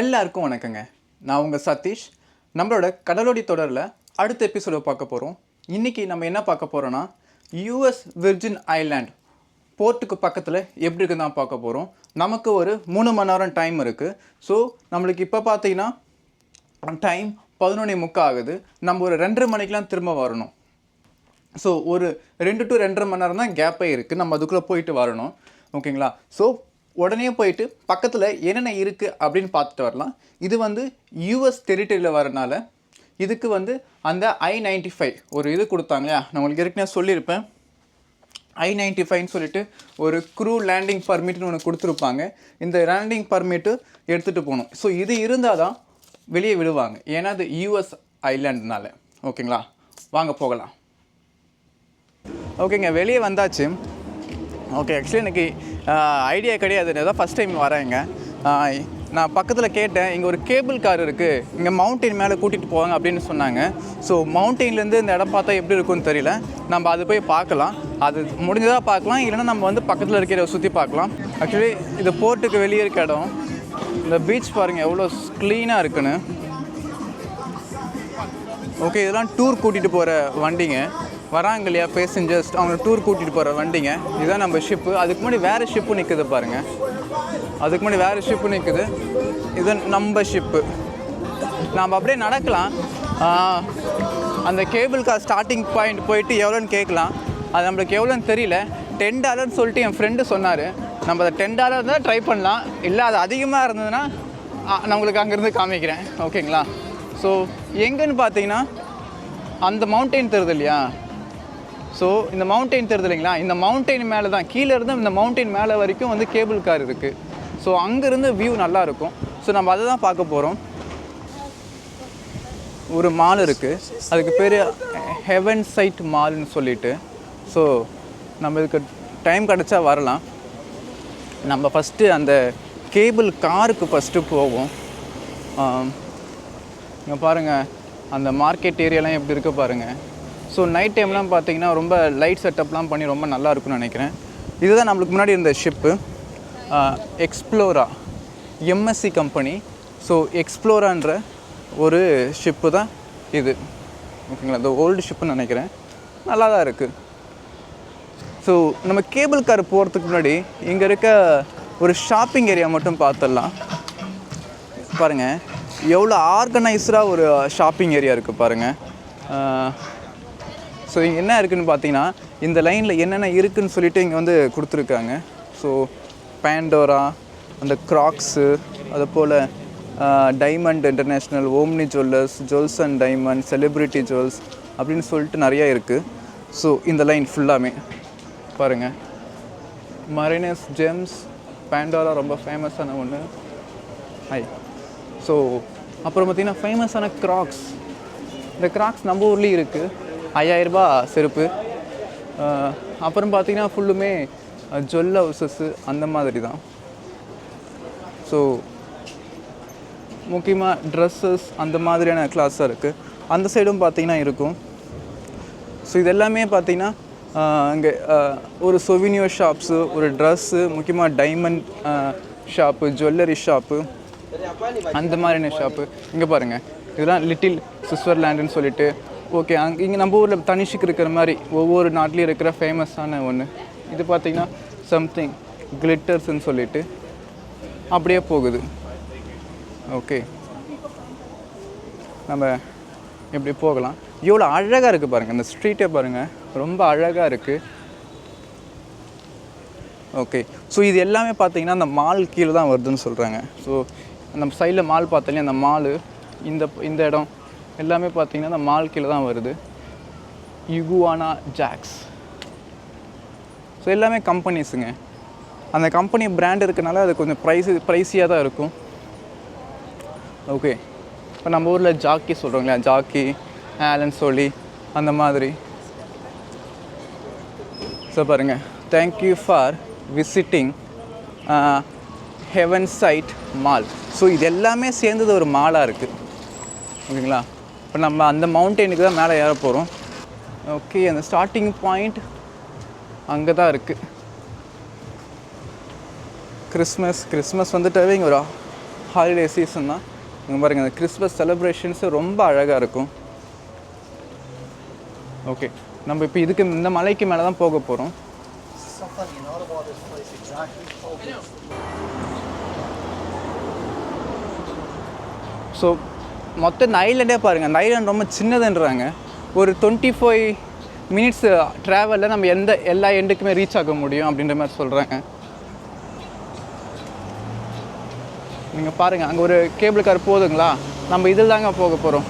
எல்லாருக்கும் வணக்கங்க. நான் உங்கள் சதீஷ். நம்மளோட கடலோடி தொடரில் அடுத்த எபிசோட பார்க்க போகிறோம் இன்றைக்கி நம்ம என்ன பார்க்க போகிறோன்னா யூஎஸ் விர்ஜின் ஐலாண்ட் போர்ட்டுக்கு பக்கத்தில் எப்படி இருக்குதான் தான் பார்க்க போகிறோம் நமக்கு ஒரு மூணு மணி நேரம் டைம் இருக்குது ஸோ நம்மளுக்கு இப்போ பார்த்தீங்கன்னா டைம் பதினொன்னே முக்கால் ஆகுது. நம்ம ஒரு ரெண்டரை மணிக்கெலாம் திரும்ப வரணும். ஸோ ஒரு ரெண்டு டு ரெண்டரை மணி நேரம் தான் கேப்பே இருக்குது நம்ம அதுக்குள்ளே போயிட்டு வரணும். ஓகேங்களா ஸோ உடனே போயிட்டு பக்கத்தில் என்னென்ன இருக்குது அப்படின்னு பார்த்துட்டு வரலாம். இது வந்து யூஎஸ் டெரிட்டரியில் வரனால இதுக்கு வந்து அந்த ஐ நைன்டி ஃபைவ் ஒரு இது கொடுத்தாங்க. நான் உங்களுக்கு ஏற்கனவே சொல்லியிருப்பேன். ஐ நைன்டி ஃபைவ்னு சொல்லிட்டு ஒரு க்ரூ லேண்டிங் பர்மிட்னு ஒன்று கொடுத்துருப்பாங்க. இந்த லேண்டிங் பர்மிட்டு எடுத்துகிட்டு போகணும். ஸோ இது இருந்தால் தான் வெளியே விடுவாங்க. ஏன்னா அது யூஎஸ் ஐலாண்டுனால ஓகேங்களா? வாங்க போகலாம். ஓகேங்க வெளியே வந்தாச்சு. ஓகே ஆக்சுவலி எனக்கு ஐடியா கிடையாது. தான் ஃபஸ்ட் டைம் வரேங்க. நான் பக்கத்தில் கேட்டேன். இங்கே ஒரு கேபிள் கார் இருக்குது இங்கே மவுண்டெயின் மேலே கூட்டிகிட்டு போவாங்க அப்படின்னு சொன்னாங்க. ஸோ மவுண்டெயின்லேருந்து இந்த இடம் பார்த்தா எப்படி இருக்கும்னு தெரியல. நம்ம அது போய் பார்க்கலாம். அது முடிஞ்சதாக பார்க்கலாம். இல்லைன்னா நம்ம வந்து பக்கத்தில் இருக்கிற சுற்றி பார்க்கலாம். ஆக்சுவலி இது போர்ட்டுக்கு வெளியே இருக்க இடம். இந்த பீச் பாருங்கள் எவ்வளோ க்ளீனாக இருக்குன்னு. ஓகே இதெல்லாம் டூர் கூட்டிகிட்டு போகிற வண்டிங்க. வராங்க இல்லையா பேசஞ்சர்ஸ் அவங்க டூர் கூட்டிகிட்டு போகிற வண்டிங்க. இதுதான் நம்ம ஷிப்பு அதுக்கு முன்னாடி வேறு ஷிப்பு நிற்குது பாருங்கள் அதுக்கு முன்னாடி வேறு ஷிப்பு நிற்குது இது நம்ம ஷிப்பு நாம் அப்படியே நடக்கலாம். அந்த கேபிள் கார் ஸ்டார்டிங் பாயிண்ட் போயிட்டு எவ்வளோன்னு கேட்கலாம். அது நம்மளுக்கு எவ்வளோன்னு தெரியல. டென் டாலர்னு சொல்லிட்டு என் ஃப்ரெண்டு சொன்னார். நம்ம அதை டென் டாலர் தான் ட்ரை பண்ணலாம். இல்லை அது அதிகமாக இருந்ததுன்னா நான் உங்களுக்கு அங்கேருந்து காமிக்கிறேன். ஓகேங்களா ஸோ எங்கேன்னு பார்த்தீங்கன்னா அந்த மவுண்டெயின் தருது இல்லையா? ஸோ இந்த மவுண்டெயின் தெரியுது இல்லைங்களா? இந்த மவுண்டெயின் மேலே தான் கீழே இருந்து இந்த மவுண்டெயின் மேலே வரைக்கும் வந்து கேபிள் கார் இருக்குது ஸோ அங்கேருந்து வியூ நல்லா இருக்கும். ஸோ நம்ம அதை தான் பார்க்க போகிறோம் ஒரு மால் இருக்குது அதுக்கு பேர் ஹெவன் சைட் மால்னு சொல்லிட்டு. ஸோ நம்ம இதுக்கு டைம் கிடச்சா வரலாம். நம்ம ஃபஸ்ட்டு அந்த கேபிள் காருக்கு ஃபஸ்ட்டு போவோம். இங்கே பாருங்கள் அந்த மார்க்கெட் ஏரியாலாம் எப்படி இருக்குது பாருங்கள் ஸோ நைட் டைம்லாம் பார்த்தீங்கன்னா ரொம்ப லைட் செட்டப்லாம் பண்ணி ரொம்ப நல்லா இருக்கும்னு நினைக்கிறேன். இதுதான் நம்மளுக்கு முன்னாடி இருந்த ship Explora MSC company so எக்ஸ்ப்ளோரான்ற ஒரு ஷிப்பு தான் இது. ஓகேங்களா இந்த ஓல்டு ஷிப்புன்னு நினைக்கிறேன். நல்லா தான் இருக்குது ஸோ நம்ம கேபிள் கார் போகிறதுக்கு முன்னாடி இங்கே இருக்க ஒரு ஷாப்பிங் ஏரியா மட்டும் பார்த்துடலாம் பாருங்கள் எவ்வளோ ஆர்கனைஸ்டாக ஒரு ஷாப்பிங் ஏரியா இருக்குது பாருங்கள் ஸோ இங்கே என்ன இருக்குதுன்னு பார்த்தீங்கன்னா இந்த லைனில் என்னென்ன இருக்குதுன்னு சொல்லிட்டு இங்கே வந்து கொடுத்துருக்காங்க. ஸோ பேண்டோரா அந்த க்ராக்ஸு அது போல் diamond international Omni jewellers jewels and diamond celebrity jewels அப்படின்னு சொல்லிட்டு நிறையா இருக்குது ஸோ இந்த லைன் ஃபுல்லாமே பாருங்கள் மரினஸ் ஜெம்ஸ் பேண்டோரா ரொம்ப ஃபேமஸான ஒன்று ஹை ஸோ அப்புறம் பார்த்திங்கன்னா ஃபேமஸான கிராக்ஸ் இந்த கிராக்ஸ் நம்ம ஊர்லேயும் இருக்குது ஐயாயிரரூபா செருப்பு. அப்புறம் பார்த்திங்கன்னா ஃபுல்லுமே ஜுவல் ஹவுசஸ்ஸு அந்த மாதிரி தான் ஸோ முக்கியமாக ட்ரெஸ்ஸஸ் அந்த மாதிரியான கிளாஸாக இருக்குது அந்த சைடும் பார்த்திங்கன்னா இருக்கும். ஸோ இது எல்லாமே பார்த்தீங்கன்னா இங்கே ஒரு சொவினியர் ஷாப்ஸு ஒரு ட்ரெஸ்ஸு முக்கியமாக டைமண்ட் ஷாப்பு ஜுவல்லரி ஷாப்பு அந்த மாதிரியான ஷாப்பு இங்கே பாருங்கள் இதெல்லாம் லிட்டில் சுவிட்சர்லாண்டுன்னு சொல்லிட்டு ஓகே அங்கே இங்கே நம்ம ஊரில் தனிஷுக்கு இருக்கிற மாதிரி ஒவ்வொரு நாட்டிலையும் இருக்கிற ஃபேமஸான ஒன்று இது பார்த்திங்கன்னா சம்திங் கிளிட்டர்ஸ்ன்னு சொல்லிட்டு அப்படியே போகுது. ஓகே. நம்ம இப்படி போகலாம்? எவ்வளோ அழகாக இருக்குது பாருங்கள் இந்த ஸ்ட்ரீட்டை பாருங்கள் ரொம்ப அழகாக இருக்குது ஓகே. ஸோ இது எல்லாமே பார்த்தீங்கன்னா அந்த மால் கீழே தான் வருதுன்னு சொல்கிறாங்க ஸோ நம்ம சைடில் மால் பார்த்தாலே அந்த மாலு இந்த இந்த இடம் எல்லாமே பார்த்தீங்கன்னா அந்த மால் கீழே தான் வருது. யுகுவானா ஜாக்ஸ் ஸோ எல்லாமே கம்பெனிஸுங்க அந்த கம்பெனி பிராண்ட் இருக்கனால அது கொஞ்சம் ப்ரைஸ் ப்ரைஸியாக தான் இருக்கும். ஓகே இப்போ நம்ம ஊரில் ஜாக்கி சொல்கிறோங்களா ஜாக்கி ஆலன் சோலி அந்த மாதிரி. ஸோ பாருங்கள் thank you for visiting heaven side mall so இது எல்லாமே சேர்ந்தது ஒரு மாலாக இருக்குது ஓகேங்களா இப்போ நம்ம அந்த மவுண்டெயினுக்கு தான் மேலே ஏற போகிறோம் ஓகே அந்த ஸ்டார்டிங் பாயிண்ட் அங்கே தான் இருக்குது கிறிஸ்மஸ் கிறிஸ்மஸ் வந்துட்டாவே இங்கே ஒரு ஹாலிடே சீசன் தான். இங்கே பாருங்கள் அந்த கிறிஸ்மஸ் செலிப்ரேஷன்ஸு ரொம்ப அழகாக இருக்கும். ஓகே நம்ம இப்போ இதுக்கு இந்த மலைக்கு மேலே தான் போக போகிறோம் ஸோ மொத்த இந்த ஐலண்டே பாருங்கள் அந்த ஐலாண்ட் ரொம்ப சின்னதுன்றாங்க. ஒரு டுவெண்ட்டி ஃபைவ் மினிட்ஸ் ட்ராவலில் நம்ம எந்த எல்லா எண்டுக்குமே ரீச் ஆக முடியும் அப்படின்ற மாதிரி சொல்கிறாங்க நீங்கள் பாருங்கள் அங்கே ஒரு கேபிள் கார் போதுங்களா? நம்ம இதில் தாங்க போக போகிறோம்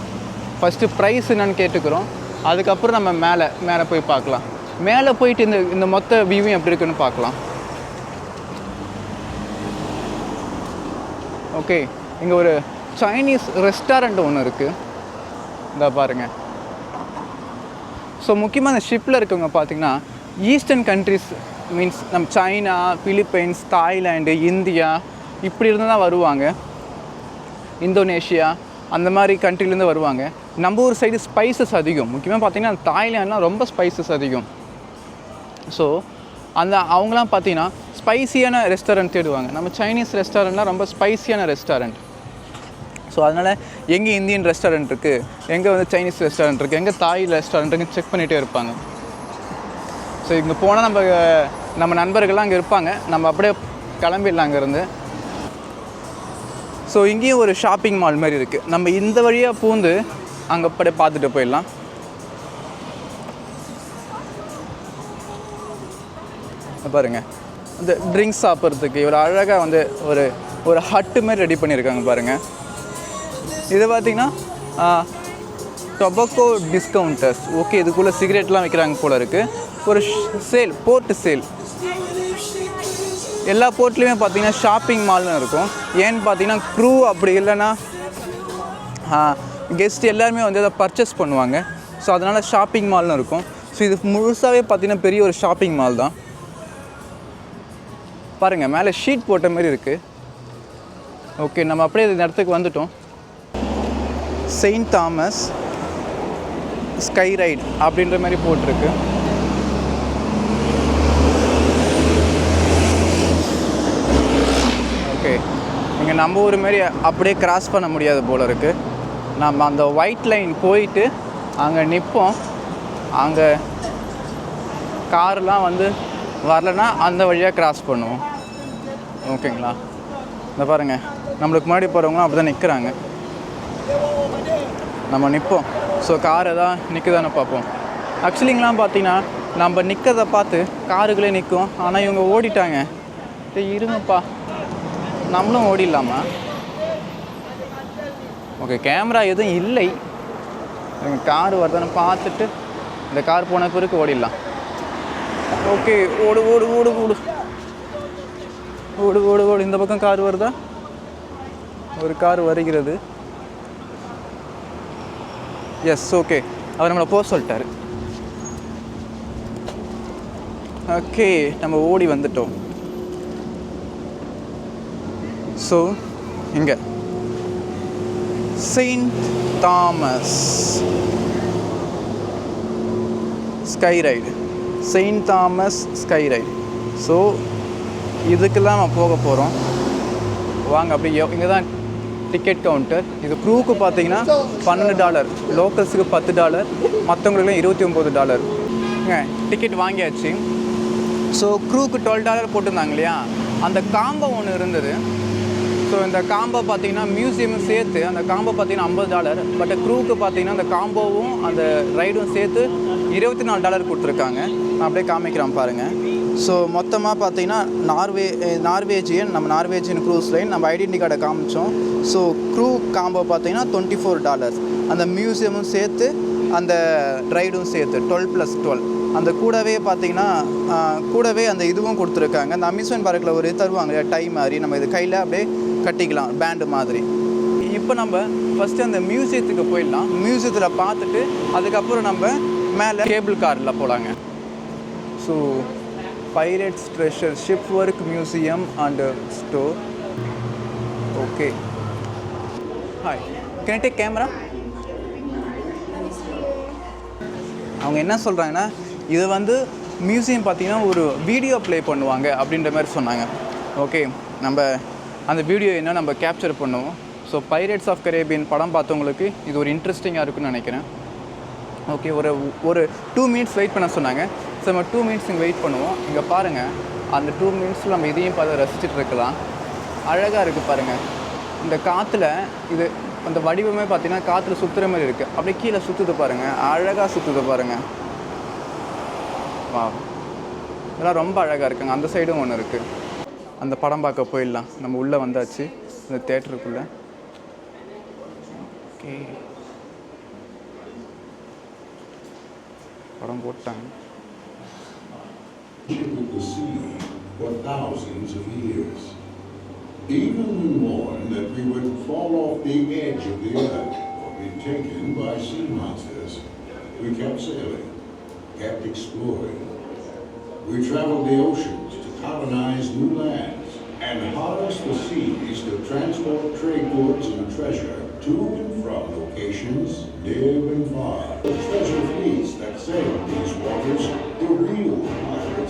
ஃபஸ்ட்டு ப்ரைஸ் என்னன்னு கேட்டுக்கிறோம். அதுக்கப்புறம் நம்ம மேலே மேலே போய் பார்க்கலாம். மேலே போயிட்டு இந்த இந்த மொத்த வியூவும் எப்படி இருக்குன்னு பார்க்கலாம். ஓகே இங்கே ஒரு சைனீஸ் ரெஸ்டாரண்ட் ஒன்று இருக்குது இதை பாருங்க. ஸோ முக்கியமாக அந்த ஷிப்பில் இருக்கவங்க பார்த்தீங்கன்னா ஈஸ்டர்ன் கண்ட்ரிஸ் மீன்ஸ் நம்ம சைனா பிலிப்பைன்ஸ் தாய்லாண்டு இந்தியா இப்படி இருந்து தான் வருவாங்க. இந்தோனேஷியா அந்த மாதிரி கண்ட்ரிலேருந்து வருவாங்க. நம்ம ஊர் சைடு ஸ்பைசஸ் அதிகம். முக்கியமாக பார்த்திங்கன்னா தாய்லாண்ட்லாம் ரொம்ப ஸ்பைசஸ் அதிகம். ஸோ அந்த அவங்களாம் பார்த்தீங்கன்னா ஸ்பைசியான ரெஸ்டாரண்ட் தேடுவாங்க. நம்ம சைனீஸ் ரெஸ்டாரண்ட்லாம் ரொம்ப ஸ்பைசியான ரெஸ்டாரண்ட் ஸோ அதனால் எங்கே இந்தியன் ரெஸ்டாரண்ட் இருக்குது எங்கே வந்து சைனீஸ் ரெஸ்டாரண்ட் இருக்குது எங்கே தாய் ரெஸ்டாரண்ட் செக் பண்ணிகிட்டே இருப்பாங்க. ஸோ இங்கே போனால் நம்ம நம்ம நண்பர்கள்லாம் அங்கே இருப்பாங்க. நம்ம அப்படியே கிளம்பிடலாம் அங்கேருந்து. ஸோ இங்கேயும் ஒரு ஷாப்பிங் மால் மாதிரி இருக்குது நம்ம இந்த வழியாக பூந்து அங்கே அப்படியே பார்த்துட்டு போயிடலாம். பாருங்கள் இந்த ட்ரிங்க்ஸ் சாப்பிட்றதுக்கு இவ்வளோ அழகாக வந்து ஒரு ஒரு ஹட்டு மாதிரி ரெடி பண்ணியிருக்காங்க பாருங்கள் இது பார்த்தீங்கன்னா டொபக்கோ டிஸ்கவுண்டர்ஸ் ஓகே இதுக்குள்ளே சிகரெட்லாம் வைக்கிறாங்க போல் இருக்குது ஒரு சேல் போர்ட்டு சேல் எல்லா போர்ட்லேயுமே பார்த்தீங்கன்னா ஷாப்பிங் மால்னு இருக்கும். ஏன்னு பார்த்தீங்கன்னா க்ரூ அப்படி இல்லைன்னா கெஸ்ட் எல்லாருமே வந்து அதை பர்ச்சேஸ் பண்ணுவாங்க. ஸோ அதனால் ஷாப்பிங் மால்னு இருக்கும். ஸோ இது முழுசாகவே பார்த்தீங்கன்னா பெரிய ஒரு ஷாப்பிங் மால் தான். பாருங்கள் மேலே ஷீட் போட்ட மாதிரி இருக்குது ஓகே நம்ம அப்படியே இந்த இடத்துக்கு வந்துட்டோம். செயின்ட் தாமஸ் ஸ்கை ரைட் அப்படின்ற மாதிரி போட்டிருக்கு. ஓகே இங்கே நம்ம ஊர் மாரி அப்படியே கிராஸ் பண்ண முடியாது போல இருக்குது நம்ம அந்த ஒயிட் லைன் போயிட்டு அங்கே நிற்போம் அங்கே கார்லாம் வந்து வரலன்னா அந்த வழியாக கிராஸ் பண்ணுவோம். ஓகேங்களா இந்த பாருங்கள் நம்மளுக்கு முன்னாடி போகிறவங்களாம் அப்படி தான் நிற்கிறாங்க நம்ம நிற்போம் ஸோ கார் எதாவது நிற்குதானே பார்ப்போம். ஆக்சுவலிங்கெலாம் பார்த்தீங்கன்னா நம்ம நிற்கிறத பார்த்து காருகளே நிற்கும். ஆனால் இவங்க ஓடிட்டாங்க. டேய் இருங்கப்பா. நம்மளும் ஓடிடலாமா? ஓகே கேமரா எதுவும் இல்லை. கார் வருதுன்னு பார்த்துட்டு இந்த கார் போன பிறகு ஓடிடலாம். ஓகே ஓடு ஓடு ஓடு ஓடு. ஓடு ஓடு ஓடு. இந்த பக்கம் கார் வருதா? ஒரு கார் வருகிறது. எஸ் ஓகே அவர் நம்மளை போக சொல்லிட்டாரு. ஓகே நம்ம ஓடி வந்துட்டோம். ஸோ இங்கே. Saint Thomas sky ride Saint Thomas sky ride so இதுக்கெல்லாம் நம்ம போக போகிறோம் வாங்க அப்படியே இங்கே தான் டிக்கெட் கவுண்டர் இது க்ரூவுக்கு பார்த்தீங்கன்னா பன்னெண்டு டாலர் லோக்கல்ஸுக்கு பத்து டாலர் மற்றவங்களுக்குலாம் இருபத்தி ஒம்பது டாலர் டிக்கெட் வாங்கியாச்சு. ஸோ க்ரூவுக்கு டுவெல் டாலர் போட்டிருந்தாங்க இல்லையா? அந்த காம்போ ஒன்று இருந்தது. ஸோ இந்த காம்போ பார்த்தீங்கன்னா மியூசியமும் சேர்த்து அந்த காம்போ பார்த்தீங்கன்னா ஐம்பது டாலர் பட் க்ரூவுக்கு பார்த்தீங்கன்னா அந்த காம்போவும் அந்த ரைடும் சேர்த்து இருபத்தி நாலு டாலர் கொடுத்துருக்காங்க. நான் அப்படியே காமிக்கிறேன் பாருங்கள் ஸோ மொத்தமாக பார்த்தீங்கன்னா நார்வே நார்வேஜியன் eh, நம்ம நார்வேஜியன் க்ரூஸ் லைன் நம்ம ஐடென்டி கார்டை காமிச்சோம். ஸோ க்ரூ காம்போ பார்த்தீங்கன்னா டுவெண்ட்டி ஃபோர் டாலர்ஸ் அந்த மியூசியமும் சேர்த்து அந்த ரைடும் சேர்த்து டுவெல் ப்ளஸ் டுவெல் அந்த கூடவே பார்த்தீங்கன்னா கூடவே அந்த இதுவும் கொடுத்துருக்காங்க. அந்த அம்யூஸ்மெண்ட் பார்க்கில் ஒரு இது தருவாங்க இல்லையா டை மாதிரி. நம்ம இது கையில் அப்படியே கட்டிக்கலாம் பேண்டு மாதிரி. இப்போ நம்ம ஃபஸ்ட்டு அந்த மியூசியத்துக்கு போயிடலாம். மியூசியத்தில் பார்த்துட்டு அதுக்கப்புறம் நம்ம மேலே கேபிள் காரில் போகலாங்க so pirates treasure ship work museum and store okay hi can take camera அவங்க என்ன சொல்கிறாங்கன்னா இது வந்து மியூசியம் பார்த்தீங்கன்னா ஒரு வீடியோ ப்ளே பண்ணுவாங்க அப்படின்ற மாதிரி சொன்னாங்க. ஓகே நம்ம அந்த வீடியோ என்ன நம்ம கேப்சர் பண்ணுவோம். ஸோ பைரேட்ஸ் ஆஃப் கரேபியன் படம் பார்த்தவங்களுக்கு இது ஒரு இன்ட்ரெஸ்டிங்காக இருக்குன்னு நினைக்கிறேன். ஓகே ஒரு ஒரு டூ மினிட்ஸ் வெயிட் பண்ண சொன்னாங்க. ஸோ நம்ம டூ மினிட்ஸ் இங்கே வெயிட் பண்ணுவோம். இங்கே பாருங்கள் அந்த டூ மினிட்ஸில் நம்ம இதையும் பார்த்து ரசிச்சுட்டு இருக்கலாம். அழகாக இருக்குது பாருங்கள் இந்த காற்றுல இது அந்த வடிவமே பார்த்தீங்கன்னா காற்றுல சுற்றுற மாதிரி இருக்குது அப்படியே கீழே சுற்றுது பாருங்கள் அழகாக சுற்றுது பாருங்கள் வா இதெல்லாம் ரொம்ப அழகாக இருக்குங்க. அந்த சைடும் ஒன்று இருக்குது அந்த படம் பார்க்க போயிடலாம். நம்ம உள்ளே வந்தாச்சு. இந்த தேட்டருக்குள்ளே ஓகே படம் போட்டாங்க. With the sea for thousands of years. Even we mourned that we would fall off the edge of the earth or be taken by sea monsters. We kept sailing, kept exploring. We traveled the oceans to colonize new lands and harness the seas to transport trade goods and treasure to and from locations near and far. The treasure fleets that sailed these waters were real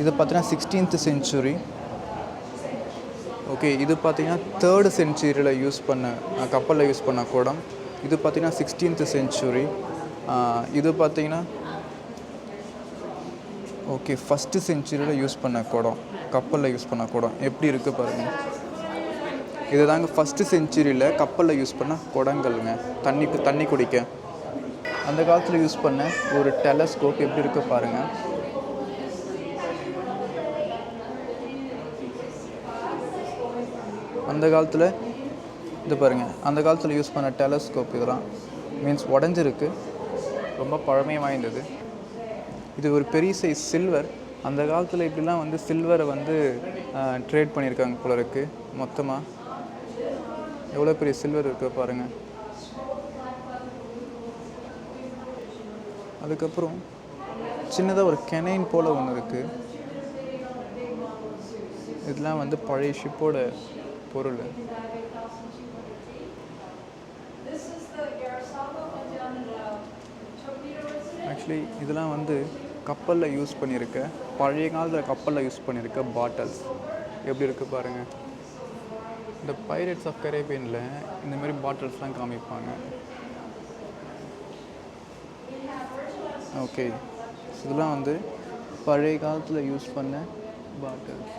இது பார்த்தீங்கன்னா sixteenth century okay இது பார்த்தீங்கன்னா third செஞ்சுரியில் use பண்ண கப்பலில் use பண்ண குடம். இது பார்த்தீங்கன்னா சிக்ஸ்டீன்த் செஞ்சுரி இது பார்த்தீங்கன்னா ஓகே ஃபஸ்ட்டு செஞ்சுரியில் யூஸ் பண்ண குடம். கப்பலில் யூஸ் பண்ண குடம். எப்படி இருக்குது பாருங்கள் இது தாங்க ஃபஸ்ட்டு செஞ்சுரியில் கப்பலில் யூஸ் பண்ண குடங்கள்ங்க. தண்ணிக்கு தண்ணி குடிக்க. அந்த காலத்தில் யூஸ் பண்ண ஒரு டெலஸ்கோப் எப்படி இருக்குது பாருங்கள் அந்த காலத்தில் இது பாருங்கள் அந்த காலத்தில் யூஸ் பண்ண டெலஸ்கோப் இதெல்லாம் மீன்ஸ் உடஞ்சிருக்கு. ரொம்ப பழமை வாய்ந்தது. இது ஒரு பெரிய சைஸ் சில்வர் அந்த காலத்தில் இப்படிலாம் வந்து சில்வரை வந்து ட்ரேட் பண்ணியிருக்காங்க போல இருக்குது மொத்தமாக எவ்வளோ பெரிய சில்வர் இருக்கு பாருங்கள் அதுக்கப்புறம் சின்னதாக ஒரு கெனைன் போல் ஒன்று இருக்குது இதெல்லாம் வந்து பழைய ஷிப்போட பொருள். ஆக்சுவலி இதெல்லாம் வந்து கப்பலில் யூஸ் பண்ணியிருக்க பழைய காலத்தில் கப்பலில் யூஸ் பண்ணியிருக்க பாட்டில்ஸ் எப்படி இருக்குது பாருங்கள் இந்த பைரட்ஸ் ஆஃப் கரேபியனில் இந்த மாதிரி பாட்டில்ஸ்லாம் காமிப்பாங்க. ஓகே இதெல்லாம் வந்து பழைய காலத்தில் யூஸ் பண்ண பாட்டில்ஸ்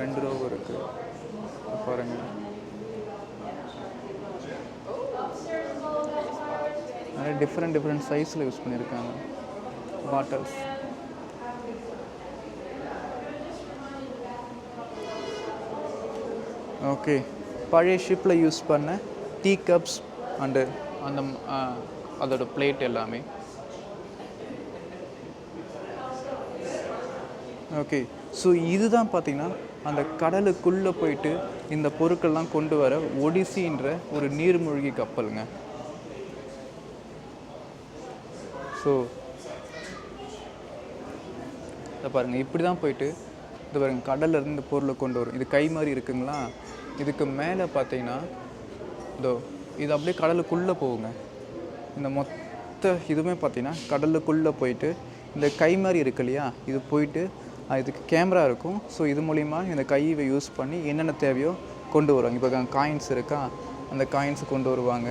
ரெண்டு ரூபா இருக்குது பாருங்க. நிறைய டிஃப்ரெண்ட் டிஃப்ரெண்ட் சைஸில் யூஸ் பண்ணியிருக்காங்க. பாட்டில்ஸ் ஓகே பழைய ஷிப்பில் யூஸ் பண்ண டீ கப்ஸ் அண்டு அந்த அதோடய அதோட பிளேட் எல்லாமே. ஓகே ஸோ இதுதான் பார்த்தீங்கன்னா அந்த கடலுக்குள்ளே போயிட்டு இந்த பொருட்கள்லாம் கொண்டு வர ஒடிசின்ற ஒரு நீர்மூழ்கி கப்பலுங்க. ஸோ இதை பாருங்கள் இப்படி தான் போயிட்டு இது பாருங்கள் கடலில் இருந்து இந்த பொருளை கொண்டு வரும். இது கை மாதிரி இருக்குங்களா? இதுக்கு மேலே பார்த்தீங்கன்னா இதோ இது அப்படியே கடலுக்குள்ளே போகுங்க. இந்த மொத்த இதுவுமே பார்த்தீங்கன்னா கடலுக்குள்ளே போயிட்டு இந்த கை மாதிரி இருக்கு இல்லையா? இது போயிட்டு இதுக்கு கேமரா இருக்கும். ஸோ இது மூலிமா இந்த கையை யூஸ் பண்ணி என்னென்ன தேவையோ கொண்டு வருவாங்க. இப்போ காயின்ஸ் இருக்கா? அந்த காயின்ஸ் கொண்டு வருவாங்க.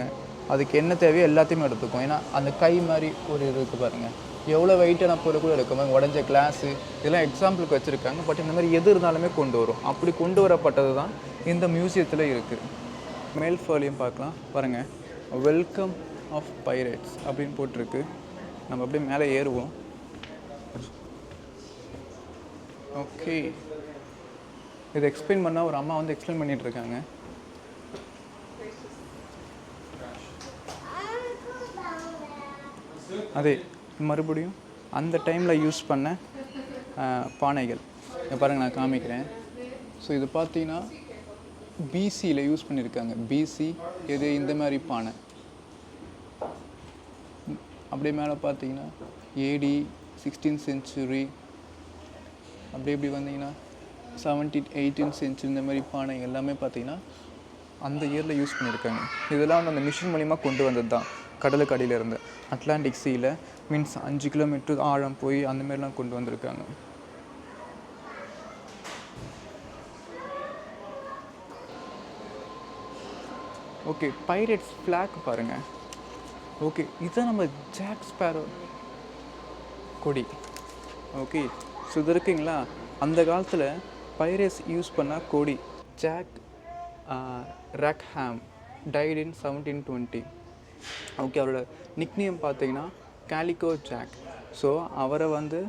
அதுக்கு என்ன தேவையோ எல்லாத்தையுமே எடுத்துக்கும். ஏன்னா அந்த கை மாதிரி ஒரு இது இருக்குது பாருங்கள் எவ்வளோ வெயிட்டான பொருள் கூட எடுக்கும் உடஞ்ச கிளாஸு இதெல்லாம் எக்ஸாம்பிளுக்கு வச்சுருக்காங்க. பட் இந்த மாதிரி எது இருந்தாலுமே கொண்டு வரும். அப்படி கொண்டு வரப்பட்டது தான் இந்த மியூசியத்தில் இருக்குது மேல் ஃபாலியும் பார்க்கலாம். பாருங்கள் வெல்கம் ஆஃப் பைரேட்ஸ் அப்படின்னு போட்டிருக்கு. நம்ம அப்படியே மேலே ஏறுவோம். ஓகே இதை எக்ஸ்பிளைன் பண்ணால் ஒரு அம்மா வந்து எக்ஸ்பிளைன் பண்ணிகிட்ருக்காங்க இருக்காங்க. அதே மறுபடியும் அந்த டைமில் யூஸ் பண்ண பானைகள். இதை பாருங்கள் நான் காமிக்கிறேன். ஸோ இது பார்த்தீங்கன்னா பிசியில் யூஸ் பண்ணியிருக்காங்க பிசி எது இந்த மாதிரி பானை. அப்படியே மேலே பார்த்தீங்கன்னா ஏடி சிக்ஸ்டீன் செஞ்சுரி அப்படி இப்படி வந்தீங்கன்னா செவன்டீன் எயிட்டீன் சென்ச்சுரி இந்த மாதிரி பானை எல்லாமே பார்த்தீங்கன்னா அந்த இயரில் யூஸ் பண்ணியிருக்காங்க. இதெல்லாம் வந்து அந்த மிஷின் மூலிமா கொண்டு வந்தது தான். கடலுக்கு அடியிலேருந்து. அட்லாண்டிக் சீல மீன்ஸ் அஞ்சு கிலோமீட்டர் ஆழம் போய் அந்த மாதிரிலாம் கொண்டு வந்திருக்காங்க. ஓகே பைரேட்ஸ் ஃப்ளாக் பாருங்கள் ஓகே இதுதான் நம்ம ஜாக் ஸ்பேரோ கொடி. ஓகே ஸோ இது இருக்குங்களா? அந்த காலத்தில் பைரேஸ் யூஸ் பண்ண கொடி Jack Rackham died in seventeen twenty okay அவரோட நிக்னேம் பார்த்தீங்கன்னா கேலிகோ ஜாக் ஸோ அவரை வந்து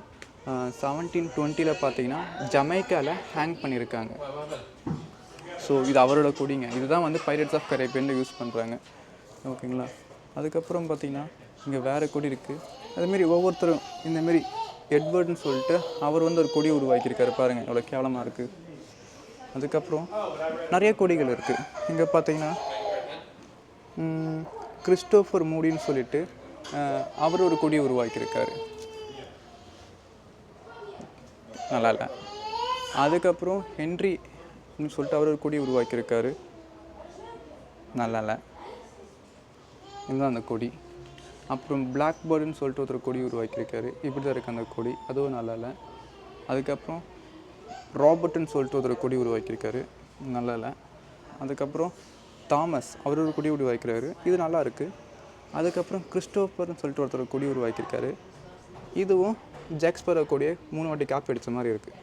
செவன்டீன் டுவெண்ட்டியில் பார்த்தீங்கன்னா ஜமைக்காவில் ஹேங் பண்ணியிருக்காங்க. ஸோ இது அவரோட கொடிங்க. இதுதான் வந்து பைரட்ஸ் ஆஃப் கரேபியனில் யூஸ் பண்ணுறாங்க ஓகேங்களா அதுக்கப்புறம் பார்த்தீங்கன்னா இங்கே வேறு கொடி இருக்குது அதுமாரி ஒவ்வொருத்தரும் இந்தமாரி எட்வர்டுன்னு சொல்லிட்டு அவர் வந்து ஒரு கொடி உருவாக்கியிருக்காரு பாருங்கள் எவ்வளோ கேவலமாக இருக்குது அதுக்கப்புறம் நிறைய கொடிகள் இருக்குது இங்கே பார்த்தீங்கன்னா கிறிஸ்டோஃபர் மூடின்னு சொல்லிட்டு அவர் ஒரு கொடி உருவாக்கியிருக்காரு. நல்லா இல்லை. அதுக்கப்புறம் ஹென்ரின்னு சொல்லிட்டு அவர் ஒரு கொடி உருவாக்கியிருக்காரு. நல்லா இல்லை. இதுதான் அந்த கொடி. அப்புறம் பிளாக் பேர்டுன்னு சொல்லிட்டு ஒருத்தர் கொடி உருவாக்கியிருக்காரு. இப்படி தான் இருக்குது அந்த கொடி. அதுவும் நல்லா இல்லை. அதுக்கப்புறம் ராபர்ட்னு சொல்லிட்டு ஒருத்தர் கொடி உருவாக்கியிருக்காரு. நல்லா இல்லை. அதுக்கப்புறம் தாமஸ் அவர் ஒரு கொடி உருவாக்கிறாரு இது நல்லா இருக்குது அதுக்கப்புறம் கிறிஸ்டோபர்னு சொல்லிட்டு ஒருத்தர் கொடி உருவாக்கியிருக்காரு. இதுவும் ஜாக்ஸ்பரோ கொடியை மூணு வாட்டி காப்பி அடித்த மாதிரி இருக்குது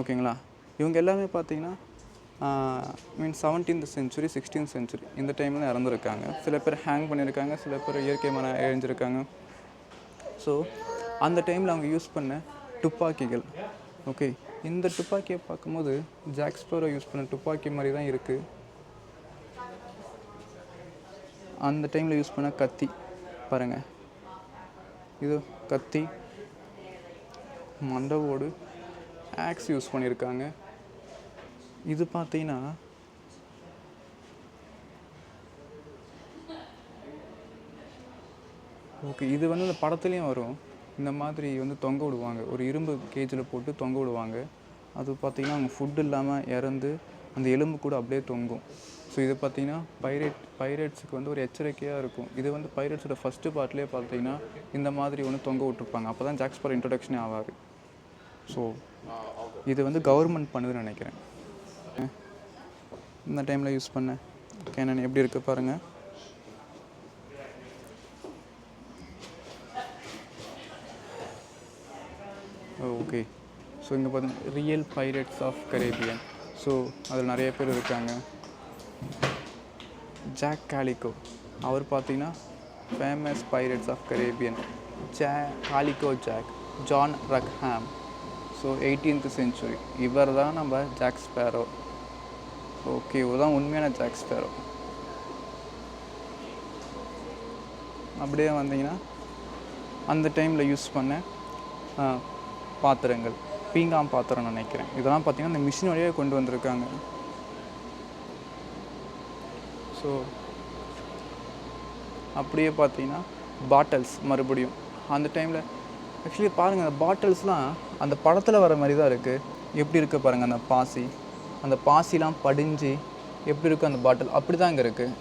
ஓகேங்களா இவங்க எல்லாமே பார்த்தீங்கன்னா mean seventeenth century sixteenth century இந்த டைமில் இறந்துருக்காங்க. சில பேர் ஹேங் பண்ணியிருக்காங்க சில பேர் இயற்கை மன இழந்திருக்காங்க ஸோ அந்த டைமில் அவங்க யூஸ் பண்ண துப்பாக்கிகள் ஓகே இந்த துப்பாக்கியை பார்க்கும்போது ஜாக்ஸ்பரோ யூஸ் பண்ண துப்பாக்கி மாதிரி தான் இருக்குது அந்த டைமில் யூஸ் பண்ண கத்தி பாருங்கள் இது கத்தி மண்டவோடு ஆக்ஸ் யூஸ் பண்ணியிருக்காங்க இது பார்த்தீங்கன்னா ஓகே இது வந்து இந்த படத்துலேயும் வரும். இந்த மாதிரி வந்து தொங்க விடுவாங்க. ஒரு இரும்பு கேஜில் போட்டு தொங்க விடுவாங்க. அது பார்த்தீங்கன்னா அவங்க ஃபுட் இல்லாமல் இறந்து அந்த எலும்பு கூட அப்படியே தொங்கும். ஸோ இது பார்த்தீங்கன்னா பைரேட் பைரேட்ஸுக்கு வந்து ஒரு எச்சரிக்கையாக இருக்கும். இது வந்து பைரேட்ஸோட ஃபஸ்ட்டு பார்ட்லேயே பார்த்தீங்கன்னா இந்த மாதிரி ஒன்று தொங்க விட்டுருப்பாங்க. அப்போ தான் ஜாக்ஸ்பர் இன்ட்ரொடக்ஷனே ஆவார். ஸோ இது வந்து கவர்மெண்ட் பண்ணுதுன்னு நினைக்கிறேன். இந்த டைமில் யூஸ் பண்ணேன் கேனன் எப்படி இருக்கு பாருங்கள் ஓகே oh, ஸோ இங்கே பார்த்தீங்கன்னா real pirates of Caribbean so அதில் நிறைய பேர் இருக்காங்க. ஜாக் காலிகோ அவர் பார்த்தீங்கன்னா famous pirates of Caribbean Jha Calico Jack John Rackham so eighteenth century இவர் தான் நம்ம ஜாக் ஸ்பேரோ ஓகே இவர் தான் உண்மையான ஜாக் ஸ்பேரோ. அப்படியே வந்தீங்கன்னா அந்த டைமில் யூஸ் பண்ண பாத்திரங்கள் பீங்காம் பாத்திரம் நினைக்கிறேன். இதெல்லாம் பார்த்தீங்கன்னா இந்த மிஷின் வழியாக கொண்டு வந்திருக்காங்க. ஸோ அப்படியே பார்த்தீங்கன்னா பாட்டில்ஸ் மறுபடியும். அந்த டைமில் ஆக்சுவலி பாருங்கள் அந்த பாட்டில்ஸ்லாம் அந்த படத்தில் வர மாதிரி தான் இருக்குது எப்படி இருக்குது பாருங்கள் அந்த பாசி. அந்த பாசிலாம் படிஞ்சு எப்படி இருக்குது அந்த பாட்டில் அப்படி தான் இங்கே இருக்குது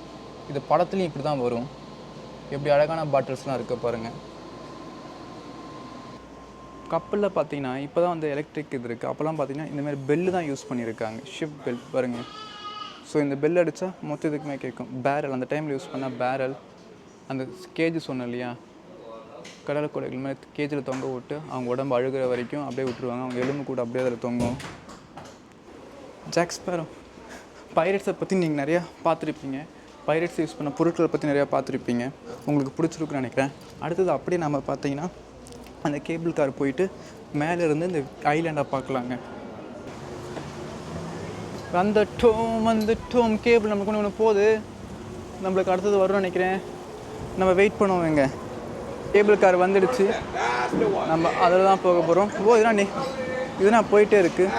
இது படத்துலையும் இப்படி தான் வரும். எப்படி அழகான பாட்டில்ஸ்லாம் இருக்குது பாருங்கள் கப்பலில் பார்த்தீங்கன்னா இப்போ தான் வந்து எலக்ட்ரிக் இது இருக்குது அப்போல்லாம் பார்த்தீங்கன்னா இந்தமாதிரி பெல்லு தான் யூஸ் பண்ணியிருக்காங்க ஷிப் பெல் பாருங்கள் ஸோ இந்த பெல் அடித்தா மொத்த இதுக்குமே கேட்கும் பேரல் அந்த டைமில் யூஸ் பண்ணால் பேரல் அந்த கேஜ் சொன்னேன் இல்லையா? கடலை கொடைகள் மாதிரி கேஜில் தொங்க விட்டு அவங்க உடம்பு அழுகிற வரைக்கும் அப்படியே விட்டுருவாங்க. அவங்க எலும்பு கூட அப்படியே அதில் தொங்கும். ஜாக்ஸ்பேரோ பைரட்ஸை பற்றி நீங்கள் நிறையா பார்த்துருப்பீங்க. பைரட்ஸ் யூஸ் பண்ண பொருட்களை பற்றி நிறையா பார்த்துருப்பீங்க. உங்களுக்கு பிடிச்சிருக்குன்னு நினைக்கிறேன். அடுத்தது அப்படியே நம்ம பார்த்தீங்கன்னா அந்த கேபிள் கார் போயிட்டு மேலே இருந்து இந்த ஐலாண்டை பார்க்கலாங்க. அந்த டோம் வந்து டோம் கேபிள் நம்மளுக்கு ஒன்று ஒன்று போகுது. நம்மளுக்கு அடுத்தது வரும்னு நினைக்கிறேன். நம்ம வெயிட் பண்ணுவோம் இங்க. கேபிள் கார் வந்துடுச்சு. நம்ம அதில் தான் போக போகிறோம் ஓ இதெல்லாம் நீ இதெல்லாம் போயிட்டே இருக்குது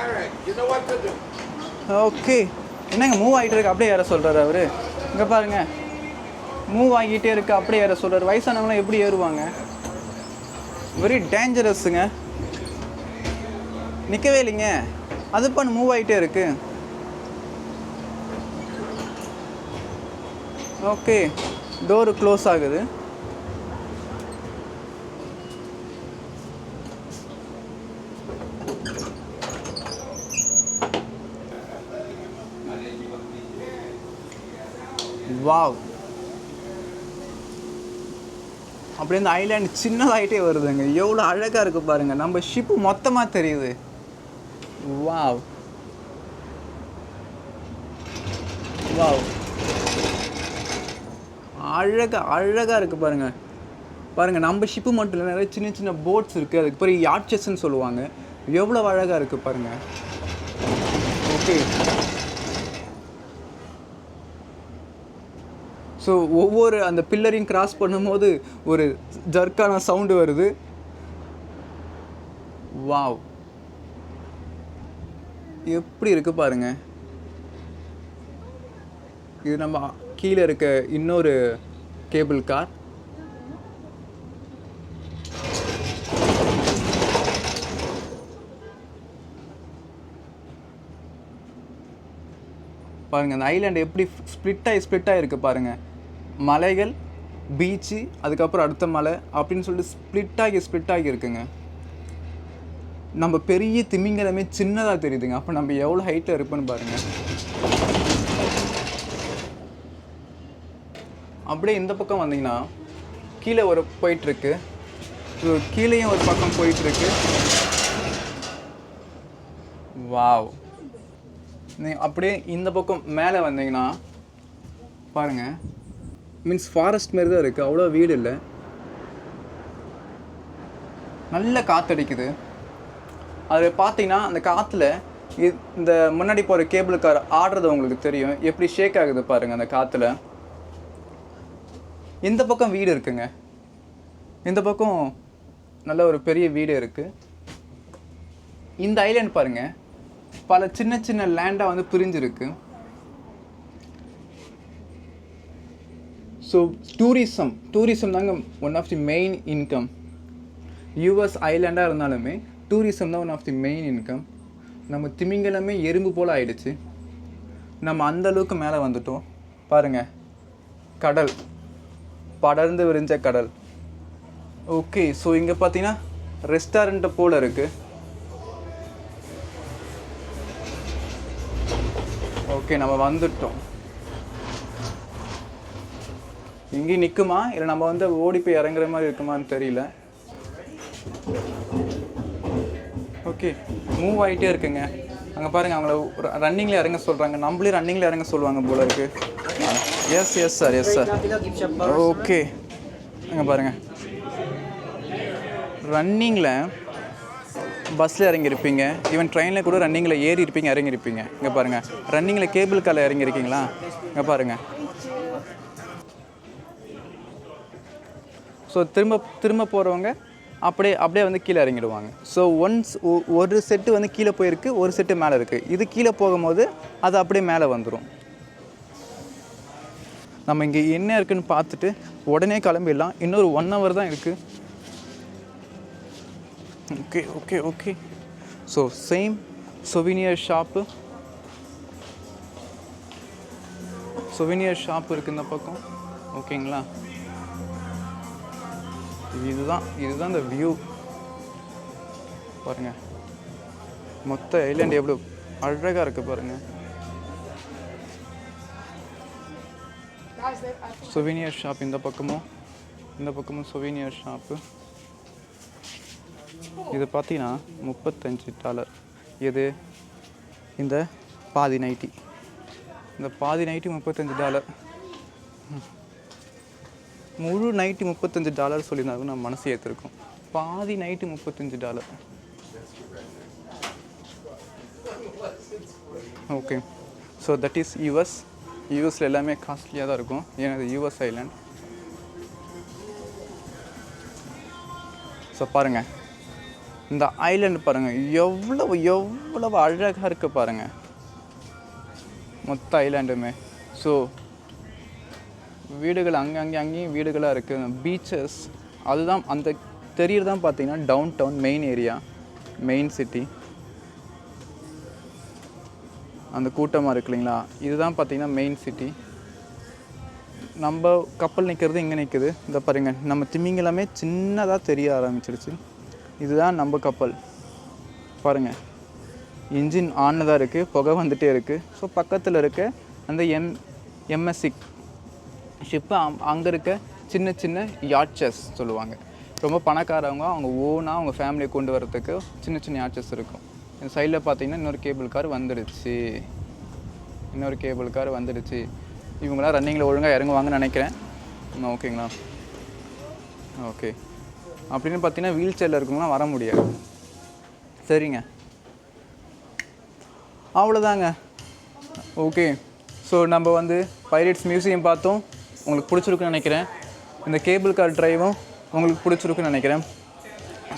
ஓகே என்னங்க மூவ் ஆகிட்டு இருக்கு அப்படியே ஏற சொல்கிறாரு அவர். இங்கே பாருங்கள் மூவ் ஆகிட்டே இருக்கு அப்படியே ஏற சொல்கிறார் வயசானவங்களாம் எப்படி ஏறுவாங்க? வெரி டேஞ்சரஸுங்க நிற்கவே இல்லைங்க. அது பண்ண மூவ் ஆகிட்டே இருக்கு. ஓகே டோரு க்ளோஸ் ஆகுது. வாவ். அப்படியே இந்த ஐலாண்டு சின்னதாகிட்டே வருதுங்க. எவ்வளோ அழகாக இருக்கு பாருங்கள் நம்ம ஷிப்பு மொத்தமாக தெரியுது. வாவ். வாவ். அழகாக அழகாக இருக்குது பாருங்கள் பாருங்கள் நம்ம ஷிப்பு மட்டும் இல்லை நிறைய சின்ன சின்ன போட்ஸ் இருக்குது அதுக்கு பிறகு யாட்சஸ்ன்னு சொல்லுவாங்க. எவ்வளோ அழகாக இருக்குது பாருங்கள் ஓகே ஸோ ஒவ்வொரு அந்த பில்லரையும் கிராஸ் பண்ணும்போது ஒரு ஜர்க்கான சவுண்டு வருது. வாவ் எப்படி இருக்கு பாருங்க. இது நம்ம கீழே இருக்க இன்னொரு கேபிள் கார் பாருங்க அந்த ஐலாண்ட் எப்படி ஸ்ப்ளிட் ஆகி ஸ்ப்ளிட் ஆகிருக்கு பாருங்கள் மலைகள் பீச்சு அதுக்கப்புறம் அடுத்த மலை அப்படின்னு சொல்லிட்டு ஸ்ப்ளிட் ஆகி ஸ்ப்ளிட் ஆகி இருக்குங்க. நம்ம பெரிய திமிங்கலமே சின்னதாக தெரியுதுங்க. அப்போ நம்ம எவ்வளோ ஹைட்டில் இருப்போன்னு பாருங்கள் அப்படியே இந்த பக்கம் வந்தீங்கன்னா கீழே ஒரு போயிட்டுருக்கு. கீழேயும் ஒரு பக்கம் போயிட்டுருக்கு. வாவ் நீ அப்படியே இந்த பக்கம் மேலே வந்தீங்கன்னா பாருங்கள் மீன்ஸ் ஃபாரஸ்ட் மாரி தான் இருக்குது அவ்வளோ வீடு இல்லை. நல்ல காற்றடிக்குது அது பார்த்தீங்கன்னா அந்த காற்றுல இந்த முன்னாடி போகிற கேபிள் கார் ஆடுறது உங்களுக்கு தெரியும். எப்படி ஷேக் ஆகுது பாருங்கள் அந்த காற்றுல இந்த பக்கம் வீடு இருக்குங்க. இந்த பக்கம் நல்ல ஒரு பெரிய வீடு இருக்குது இந்த ஐலாண்ட் பாருங்கள் பல சின்ன சின்ன லேண்டாக வந்து பிரிஞ்சிருக்கு. ஸோ டூரிசம் டூரிசம் தாங்க one of the main income US ஐலாண்டாக இருந்தாலுமே டூரிசம் தான் one of the main income நம்ம திமிங்கலமே எறும்பு போல் ஆயிடுச்சு. நம்ம அந்த அளவுக்கு மேலே வந்துட்டோம். பாருங்கள் கடல். படர்ந்து விரிஞ்ச கடல். ஓகே ஸோ இங்கே பார்த்தீங்கன்னா ரெஸ்டாரண்ட்டை போல் இருக்குது ஓகே நம்ம வந்துட்டோம். இங்கேயும் நிற்குமா இல்லை நம்ம வந்து ஓடி போய் இறங்குற மாதிரி இருக்குமான்னு தெரியல. ஓகே மூவ் ஆகிட்டே இருக்குங்க. அங்கே பாருங்கள் அவங்கள ரன்னிங்கில் இறங்க சொல்கிறாங்க நம்மளே ரன்னிங்கில் இறங்க சொல்லுவாங்க போல இருக்கு. Yes yes sir yes sir okay அங்கே பாருங்கள் ரன்னிங்கில் பஸ்ஸில் இறங்கியிருப்பீங்க. ஈவன் ட்ரெயினில் கூட ரன்னிங்கில் ஏறி இருப்பீங்க இறங்கியிருப்பீங்க. இங்கே பாருங்கள் ரன்னிங்கில் கேபிள் காரில் இறங்கியிருக்கீங்களா? இங்கே பாருங்கள் ஸோ திரும்ப திரும்ப போகிறவங்க அப்படியே அப்படியே வந்து கீழே இறங்கிடுவாங்க. ஸோ ஒன்ஸ் ஒரு செட்டு வந்து கீழே போயிருக்கு ஒரு செட்டு மேலே இருக்குது இது கீழே போகும்போது அது அப்படியே மேலே வந்துடும் நம்ம இங்கே என்ன இருக்குன்னு பார்த்துட்டு உடனே கிளம்பிடலாம். இன்னொரு ஒன் ஹவர் தான் இருக்குது okay okay okay so same souvenir shop souvenir shop இருக்குது இந்த பக்கம். ஓகேங்களா இதுதான் இதுதான் இந்த வியூ பாருங்க. மொத்த ஐலாண்ட் எவ்வளோ அழகாக இருக்கு பாருங்க. சுவினியர் ஷாப் இந்த பக்கமும் இந்த பக்கமும் சுவினியர் ஷாப்பு இது பார்த்தீங்கன்னா முப்பத்தஞ்சு டாலர் இது இந்த பாதி நைட்டி இந்த பாதி நைட்டி முப்பத்தஞ்சு டாலர் முழு நைட்டு முப்பத்தஞ்சு டாலர் சொல்லியிருந்தாலும் நம்ம மனசு ஏற்றிருக்கோம் பாதி நைட்டு முப்பத்தஞ்சு dollar okay so that is US யூஎஸில் எல்லாமே காஸ்ட்லியாக தான் இருக்கும். ஏன்னா அது யூஎஸ் ஐலாண்ட் ஸோ பாருங்கள் இந்த ஐலாண்டு பாருங்கள் எவ்வளவு எவ்வளவு அழகாக இருக்குது பாருங்கள் மொத்த ஐலாண்டுமே ஸோ வீடுகள் அங்கே அங்கே அங்கேயும் வீடுகளாக இருக்குது பீச்சஸ் அதுதான் அந்த தெரியறது தான் பார்த்தீங்கன்னா downtown main area main city அந்த கூட்டமாக இருக்கு இல்லைங்களா? இதுதான் பார்த்தீங்கன்னா மெயின் சிட்டி நம்ம கப்பல் நிற்கிறது இங்கே நிற்குது இந்த பாருங்க நம்ம திமிங்கலமே சின்னதாக தெரிய ஆரம்பிச்சிடுச்சு இதுதான் நம்ம கப்பல் பாருங்க இன்ஜின் ஆனில் தான் இருக்குது புகை வந்துகிட்டே இருக்குது ஸோ பக்கத்தில் இருக்க அந்த எம் எம்எஸ்சி ஷிப்பை அங்கே இருக்க சின்ன சின்ன யாட்சஸ் சொல்லுவாங்க. ரொம்ப பணக்காரவங்க அவங்க ஓனாக அவங்க ஃபேமிலியை கொண்டு வரதுக்கு சின்ன சின்ன யாட்சஸ் இருக்கும். இந்த சைடில் பார்த்தீங்கன்னா இன்னொரு கேபிள் கார் வந்துடுச்சு. இன்னொரு கேபிள் கார் வந்துடுச்சு. இவங்களாம் ரன்னிங்கில் ஒழுங்காக இறங்குவாங்கன்னு நினைக்கிறேன். ஓகேங்களா ஓகே அப்படின்னு பார்த்தீங்கன்னா வீல் சேரில் இருக்கவங்களாம் வர முடியாது. சரிங்க. அவ்வளோதாங்க ஓகே ஸோ நம்ம வந்து பைரேட்ஸ் மியூசியம் பார்த்தோம். உங்களுக்கு பிடிச்சிருக்குன்னு நினைக்கிறேன். இந்த கேபிள் கார் டிரைவும் உங்களுக்கு பிடிச்சிருக்குன்னு நினைக்கிறேன்.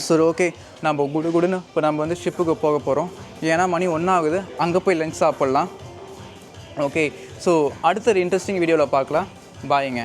சரி ஓகே நம்ம குடு குடுன்னு இப்போ நம்ம வந்து ஷிப்புக்கு போக போகிறோம் ஏன்னா மணி ஒன்றாகுது அங்கே போய் லஞ்ச் சாப்பிட்லாம். ஓகே ஸோ அடுத்த ஒரு இன்ட்ரெஸ்டிங் வீடியோவில் பார்க்கலாம். பாய்ங்க